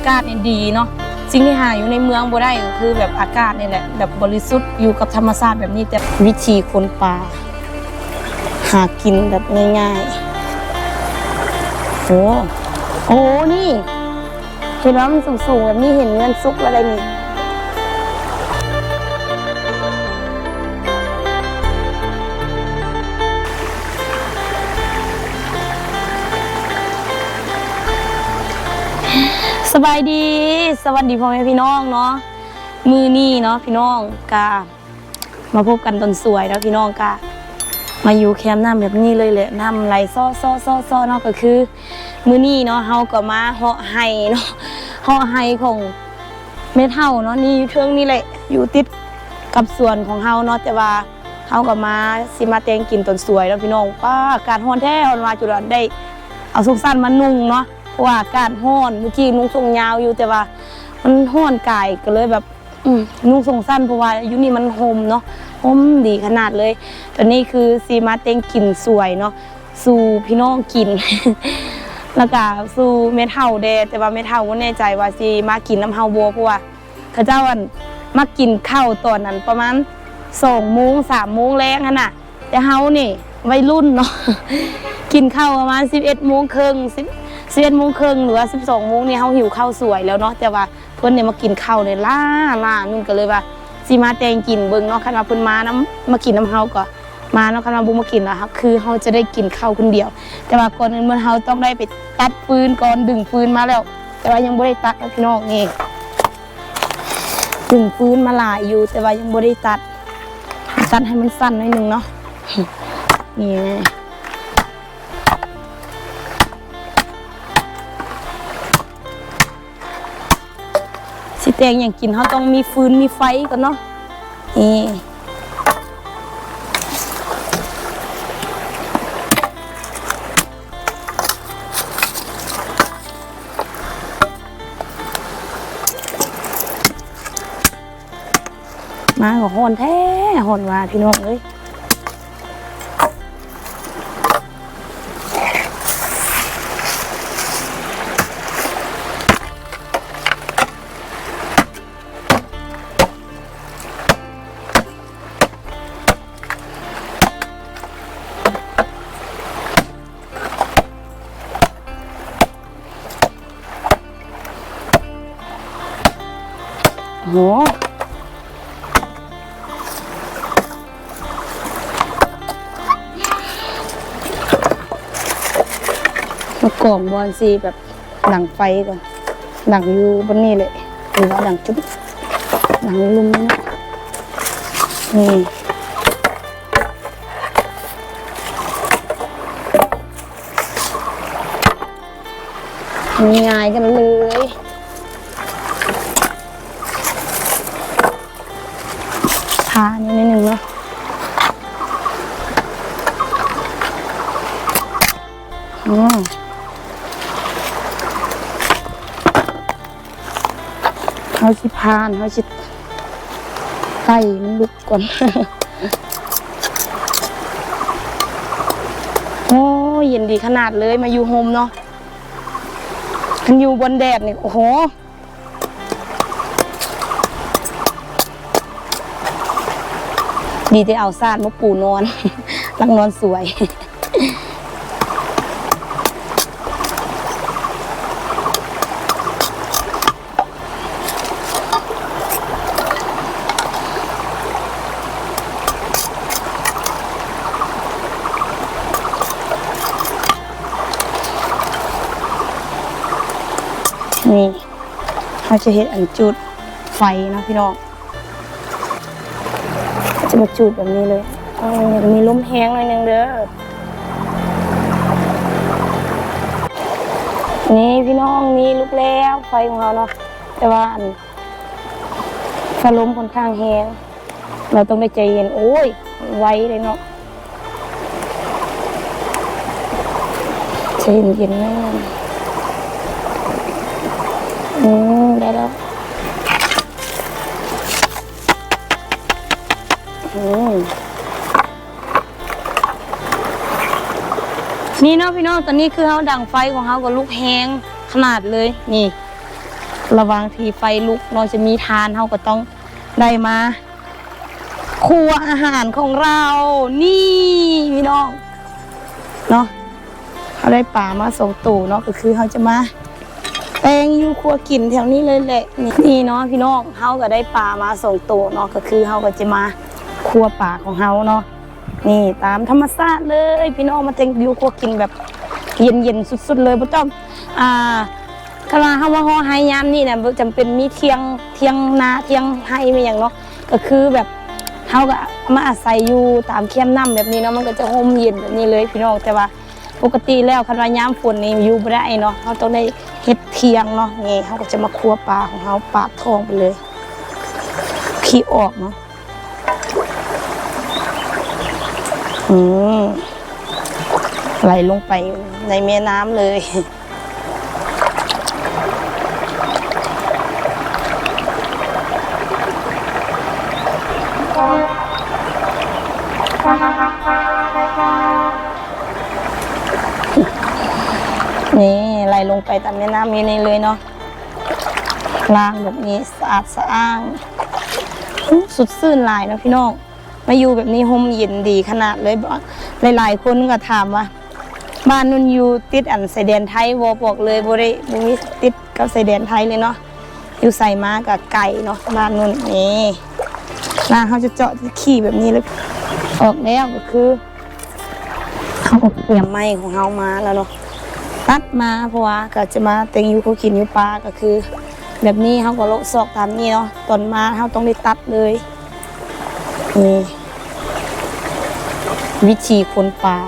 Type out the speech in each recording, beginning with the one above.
ากาศนี่ดีเนาะสิ่งที่หาอยู่ในเมืองบ่ได้ก็คือแบบอากาศนี่แหละแบบบริสุทธิ์อยู่กับธรรมชาติแบบนี้แต่วิธีคนป่า หากินแบบง่ายๆโอ้โอ้นี่เห็นว่ามันสูงๆแบบนี้เห็นเงินซุกอะไรนี่ สบายดี สวัสดีพ่อแม่พี่น้องเนาะมือนี่เนาะพี่น้องกามาพบกันตอนสวยแล้วพี่น้องกามาอยู่แคมป์น้ำแบบนี้เลยแหละน้ำไหลซ้อซ้อซ้อซ้อเนาะก็คือ มือนี่เนาะเฮาก็มาเหาะไห้เนาะเหาะไห้ของเม็ดเฮาเนาะนี่อยู่เทิงนี่แหละอยู่ติดกับสวนของเฮาเนาะแต่ว่าเฮาก็มาสิมาแตงกินตอนสวยแล้วพี่น้องป้าการ้อนแท้ร้อนมาจุดได้เอาสุกสั้นมานุ่งเนาะ เพราะว่าอากาศร้อนเมื่อกี้นุ่งทรงยาวอยู่แต่ว่า มันร้อนกายก็เลยแบบนุ่งทรงสั้นเพราะว่าอยู่นี่มันห่มเนาะห่มดีขนาดเลย ตอนนี้คือซีมาเต็งกลิ่นสวยเนาะสู่พี่น้องกิน แล้วก็สู่เม็ดเฮาแดแต่ว่าเม็ดเฮาบ่แน่ใจว่าสิมากินน้ำเฮาบัวเพราะว่าเขาเจ้าอันมากินข้าวตอนนั้นประมาณ2โมง3โมงแรงนน่ะแต่เฮานี่วัยรุ่นเนาะกินข้าวประมาณ11โมงครึ่ง 10 11โมงครึ่งหรือว่า12โมงเนี่ยเฮาหิวข้าวสวยแล้วเนาะแต่ว่าเพิ่อนเนี่ยมากินข้าวเนี่ยล่าล่านุ่นก็เลยว่าสิมาแตงกินเบิ่งเนาะคันว่าเพิ่นมาน้ำมากินน้ำเฮาก็มาเนาะคันว่าบ่มากินแล้วครับคือเฮาจะได้กินข้าวคนเดียว แต่ว่าก่อนอื่นมันเฮาต้องได้ไปตัดฟืนก่อนดึงฟืนมาแล้ว แต่ว่ายังบ่ได้ตัดนะพี่น้องนี่ดึงฟืนมาหลายอยู่ แต่ว่ายังบ่ได้ตัดตัดให้มันสั้นหน่อยหนึงเนาะนี่ แตงอย่างกินเขาต้องมีฟืนมีไฟก่อนเนาะนี่มาก็หอนแท้หอนว่าพี่น้องเอ้ย มากล่องบอลซีแบบดังไฟก่อนดังอยู่บนนี้เลยหรือว่าดังจุ๊บดังลุมนะนี่ง่ายกันเลยทานี่นิดนึงเนาะอืม เขาสิพานเขาสิไก่มันลุกก่อนโอ้ยเย็นดีขนาดเลยมาอยู่โฮมเนาะมันอยู่บนแดดเนี่ยโอ้โหดีที่เอาซาดมาปูนอนลังนอนสวย นี่ เขาจะเห็นอันจุดไฟนะพี่น้องจะมาจุดแบบนี้เลยอออยมีลมแห้งหน่อยนึงเด้อนี่พี่น้องนี่ลุกแล้วไฟของเราเนาะแต่ว่าอันไฟลมค่อนข้างแห้งเราต้องได้ใจเย็นโอ้ย ไวเลยเนาะใจเย็นๆนะอืม ได้แล้วนี่เนาะพี่น้องตอนนี้คือเขาดังไฟของเขากับลูกแหงขนาดเลยนี่ ระวังทีไฟลุกเราจะมีทานเราก็ต้องได้มาครัวอาหารของเรา นี่พี่น้องเนาะเขาได้ป่ามาส่งตู่เนาะก็คือเขาจะมา แตงอยู่ครัวกินแถวนี้เลยแหละนี่เนาะพี่น้องเขาก็ได้ป่ามาส่งตู่เนาะก็คือเขาก็จะมาครัวป่าของเขาเนาะนี่ตามธรรมชาติเลย พี่น้องมาแตงอยู่ครัวกินแบบเย็นๆสุดๆเลยบ่ต้องอ่าคลาเฮาว่าฮอไฮยามนี่เนี่ยจำเป็นมีเทียงเทียงนาเทียงไฮไม่อย่างเนาะก็คือแบบเฮาก็มาอาศัยอยู่ตามเคียมน้ำแบบนี้เนาะมันก็จะห่มเย็นแบบนี้เลยพี่น้องแต่ว่า ปกติแล้วคันว่าย้ำฝนนี่อยู่บ่ได้เนาะเขาต้องได้เฮ็ดเทียงเนาะนี่เขาก็จะมาคั่วปลาของเขาปากทองไปเลยขี้ออกเนาะอืมไหลลงไปในแม่น้ำเลย นี่ไห ลลงไปตามแม่น้ำนี้เลยเนาะล้างแบบนี้สะอาดสะอ้างสุดซื่นลายนะพี่น้องมาอยู่แบบนี้ห่มเย็นดีขนาดเลยหลายๆคนก็ถามว่าบ้านนุ่นอยู่ติดอันสายแดนไทยวอบอกเลยบ่ได้บ่มีติดกับสายแดนไทยเลยเนาะอยู่ใส่มากับไก่เนาะบ้านนุ่นนี่ร้าเขาจะเจาะขี่แบบนี้เลยออกแล้วก็คือเขาเตรียมไม้ของเขามาแล้วเนาะ ตัดมาเพราะว่าก็จะมาเต็งอยู่เขากินอยู่ปลาก็คือ แบบนี้เขาก็โลซอกตามนี้เนาะตอนมาเขาต้องได้ตัดเลยนี่วิธีคนป่า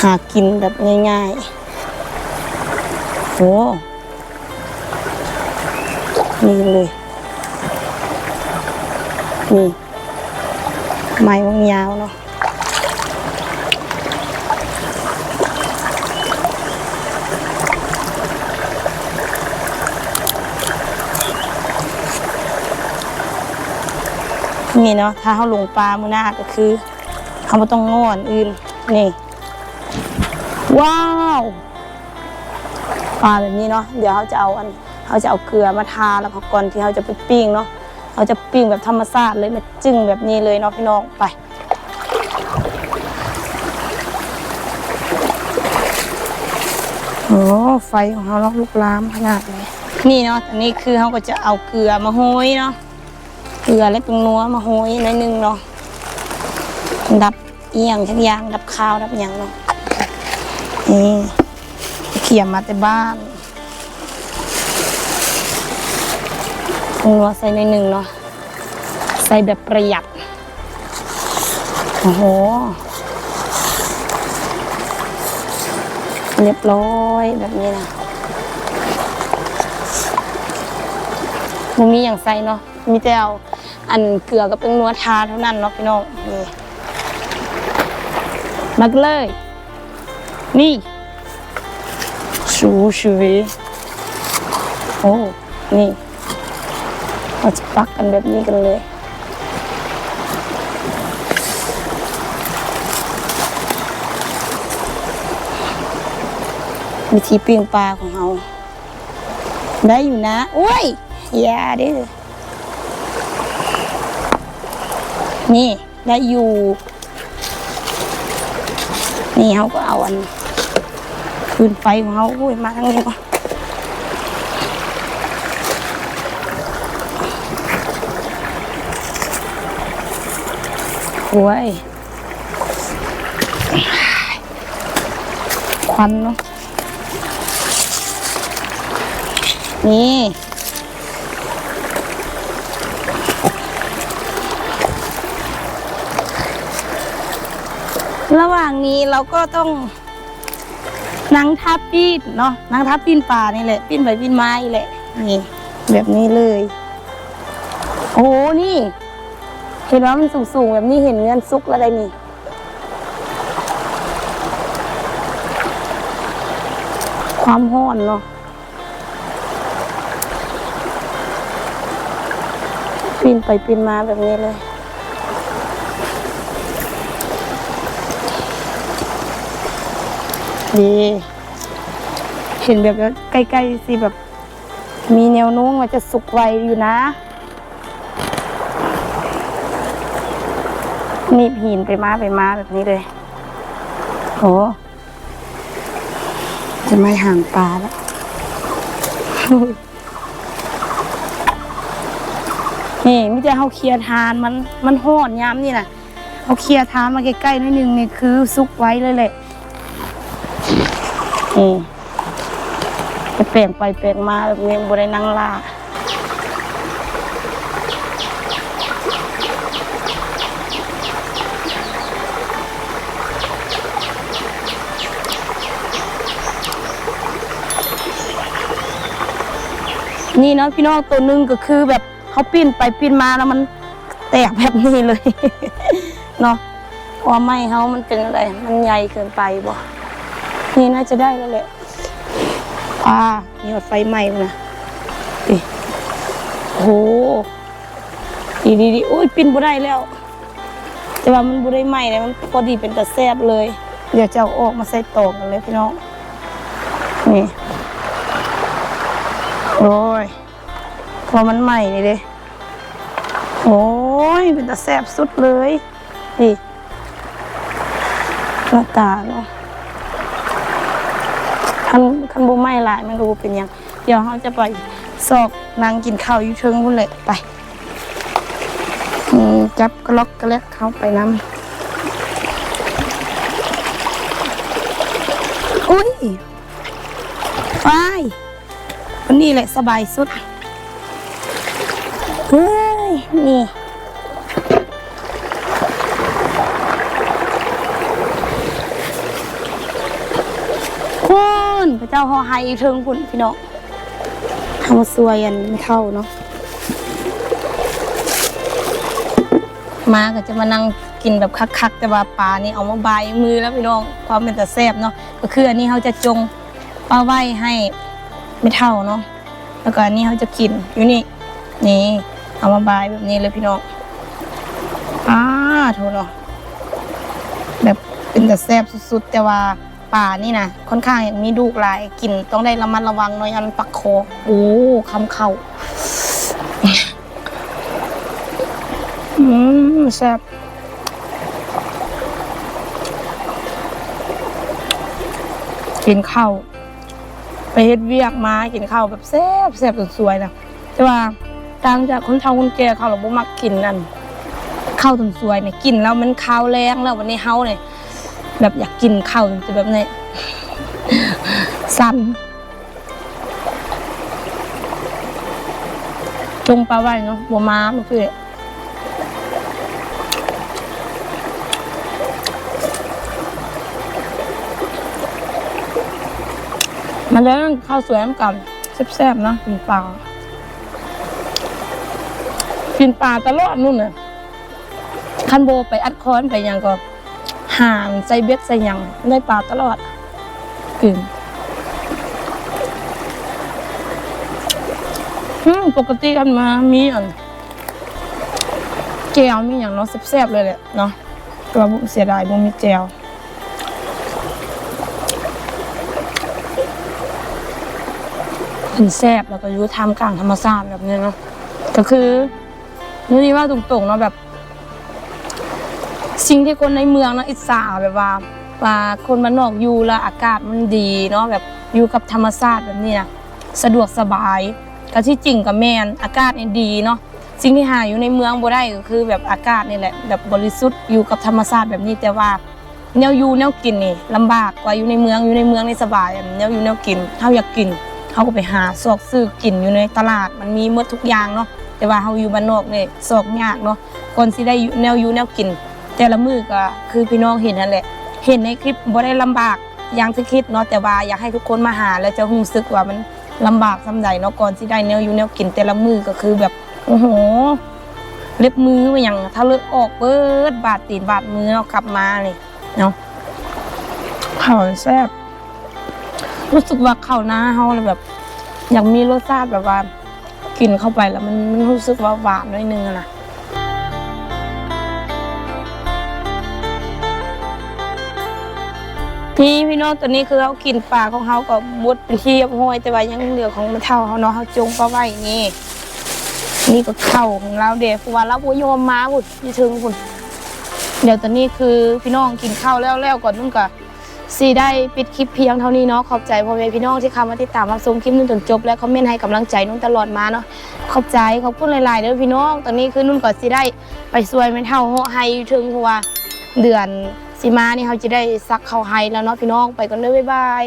หากินแบบง่ายๆโอ้นี่เลยนี่ไม้วงยาวเนาะ นี่เนาะถ้าเขาลงปลามือหน้าก็คือเขาไม่ต้องงอนอื่นนี่ว้าวปลาแบบนี้เนาะเดี๋ยวเขาจะเอาอันเขาจะเอาเกลือมาทาแล้วก็ก่อนที่เขาจะไปปิ้งเนาะเขาจะปิ้งแบบธรรมชาติเลยมาจึ้งแบบนี้เลยเนาะพี่น้องไปโอ้ไฟของเขาลุกลามขนาดเลยนี่เนาะอันนี้คือเขาก็จะเอาเกลือมาโห้ยเนาะ กลือและเป็นนัวมาโห้ยในอยหนึงเนาะดับเอียงทั้งอยางดับข้าวดับหยังเนาะนี่เขี่ยมาแต่บ้านปรุงรสใส่ในอยหนึ่งเนาะใส่แบบประหยัดโอ้โหเรียบร้อยแบบนี้นะมันมีอย่างใส่เนาะมีแต่เอา อันเกลือกับเป็นนัวทาเท่านั้นเนาะพี่น้องนี่มากันเลย นี่ชูชีวิโอ้นี่เราจะปักกันแบบนี้กันเลยวิธีปิ้งปลาของเรา ได้อยู่นะ โอ้ย อย่าดิ นี่ได้อยู่นี่เขาก็เอาอันคืนไฟของเขาโอ้ยมาทางนี้ก่อนโอ้ยควันเนาะนี่ ระหว่าง นี้เราก็ต้องนังทับปีนเนาะนังทับปีนป่านี่แหละปีนใบปีนไม้แหละนี่แบบนี้เลย โอ้โหนี่ เห็นว่ามันสูงๆแบบนี้เห็นเงินซุกแล้วได้นี่ความห้อนเนาะปีนไปปีนมาแบบนี้เลย ดีเห็นแบบใกล้ๆสิแบบ มีแนวโน้มว่าจะสุกไวอยู่นะนีบหินไปมาไปมาแบบนี้เลยโอ้จะไม่ห่างปลาแล้วนี่ไมแต่เฮาเคลียร์ทานมันมันโหดยามนี่นะเอาเคลียร์ทานมาใกล้ๆนิดนึงนี่คือซุกไว้เลยแหละ นี่ไปแปลงไปแปลงมาแบบนี้บ่ได้นั่งล่านี่เนาะพี่น้องตัวหนึงก็คือแบบเขาปิ้นไปปิ้นมาแล้วมันแตกแบบนี้เลย เนาะพราะว่าไม้เขามันเป็นอะไร มันใหญ่เกินไปบ่ นี่น่าจะได้แล้วแหละอ่านี่หอดไฟไหม้มานะดิโหดีดีดีโอ้ยปิ้นบ่ได้แล้ว แต่ว่ามันบ่ได้ไหม้เลยมันพอดีเป็นตะแซบเลย เดี๋ยวจะเอาออกมาใส่ตอกกันเลยพี่น้อง นี่ โอ้ยพอมันใหม่นี่เลยโอ้ย เป็นตะแซบสุดเลยนี่หน้าตาเนาะ คันบูไม่หลายมันก็บ่เป็นหยังเดี๋ยวเขาจะไปซอกนางกินข้าวอยู่เชิงพุ่นเลยไปจับกระล็อกกระแลกเขาไปน้ำอุ้ยไปวันนี้แหละสบายสุดเฮ้ยนี่ จ้าหอไฮอีกเทิงคุณพี่น้องทำสวยอันไม่เท่าเนาะมาก็จะมานั่งกินแบบคักๆแต่ว่าปลานี่เอามาบายมือแล้วพี่น้องความเป็นแต่แซ่บเนาะก็คืออันนี้เขาจะจงปลาไว้ให้ไม่เท่าเนาะแล้วก็อันนี้เขาจะกินอยู่นี่นี่เอามาบายแบบนี้เลยพี่น้องอ้าโทษเนาะแบบเป็นแต่แซ่บสุดๆ แต่ว่า ป่านี่นะค่อนข้างมีดูกหลายกินต้องได้ระมัดระวังหน่อยอันปักคอโอ้คำเข่าอืมแซ่บกินข้าวไปเฮ็ดเวียกมากินข้าวแบบแซ่บแซ่บจนสวยนะแต่ว่าต่างจากคนเฒ่าคนแก่เขาเราบ่มักกินนั่นข้าวนสวยเนี่ยกินแล้วมันข้าวแรงแล้ววันนี้เฮาเนี่ย แบบอยากกินข้าวจะแบบนี้สั้นจงปลาไว้เนาะบัวม้าเมื่อดีมันแล้วข้าวสวยกันแซ่บๆนะกินปลากินปลาตลอดนู่นน่ะคันโบไปอัดคอนไปยังก็ หามใส่เบ็ดใส่ยังได้ปลาตลอดกึ่งอืมปกติกันมามีอันแจวมีอย่างเนาะแซ่บๆเลยแหละเนาะต่ว่าบ่เสียดายบ่มีแจวมันแซ่บแล้วก็อยู่ทำกลางธรรมชาติแบบนี้เนาะก็คือนี่ว่าตรงๆเนาะแบบ สิ่งที่คนในเมืองเนาะอิสาแบบว่าว่าคนบ้านนอกอยู่แล้วอากาศมันดีเนาะแบบอยู่กับธรรมชาติแบบนี้นะสะดวกสบายก็ที่จริงกับแมนอากาศนี่ดีเนาะสิ่งที่หาอยู่ในเมืองบ่ได้ก็คือแบบอากาศนี่แหละแบบบริสุทธิ์อยู่กับธรรมชาติแบบนี้แต่ว่าแนวอยู่แนวกินนี่ลำบากกว่าอยู่ในเมืองอยู่ในเมืองในสบายแนวอยู่แนวกินเฮาอยากกินเฮาก็ไปหาซอกซื้อกินอยู่ในตลาดมันมีหมดทุกอย่างเนาะแต่ว่าเฮาอยู่บ้านนอกเนี่ยซอกยากเนาะก่อนสิได้อยู่แนวอยู่แนวกิน แต่ละมือก็คือพี่น้องเห็นนั่นแหละ เห็นในคลิปบ่ได้ลำบากอย่างที่คิดเนาะแต่ว่าอยากให้ทุกคนมาหาแล้วจะรู้สึกว่ามันลำบากสำใดเนาะก่อนที่ได้แนวอยู่แนวกินแต่ละมือก็คือแบบโอ้โห เล็บมือมาอย่างถ้าเลือดออกเบิดบาดตีนบาดมือเนาะกลับมาเลยเนาะข้าวแซ่บรู้สึกว่าข้าวหน้าเฮาเลยแบบ อยากมีรสชาติแบบว่ากินเข้าไปแล้วมันมันรู้สึกว่าหวานหน่อยนึงอะนะ นี่พี่น้องตัวนี้คือเขากินปลาของเขาก็หมดเป็นที่เรียบร้อยแต่ว่ายังเหลือของมันเท่าเขาเนาะเขาจงปลาไว้นี่ นี่ก็เข้าของเราเด็กเพราะว่าเราบ่ยมมาพุ่นอยี่ถึงพุ่นเดี๋ยวตอนนี้คือพี่น้องกินข้าวแล้วแล้วก่อนนุ่นก็สีได้ปิดคลิปเพียงเท่านี้เนาะขอบใจพ่อแม่พี่น้องที่เข้ามาติดตามรับชมคลิปนุ่นจนจบ และคอมเมนต์ให้กำลังใจนุ่นตลอดมาเนาะขอบใจขอบคุณหลายๆเด้อพี่น้อง ตอนนี้คือนุ่นก็สิได้ไปซวยไม่เท่าหัวไฮอยู่ถึงเพราะว่าเดือน สิมานี่เขาจะได้ซักเข้าไฮแล้วเนาะพี่น้องไปกันเลยบ๊ายบาย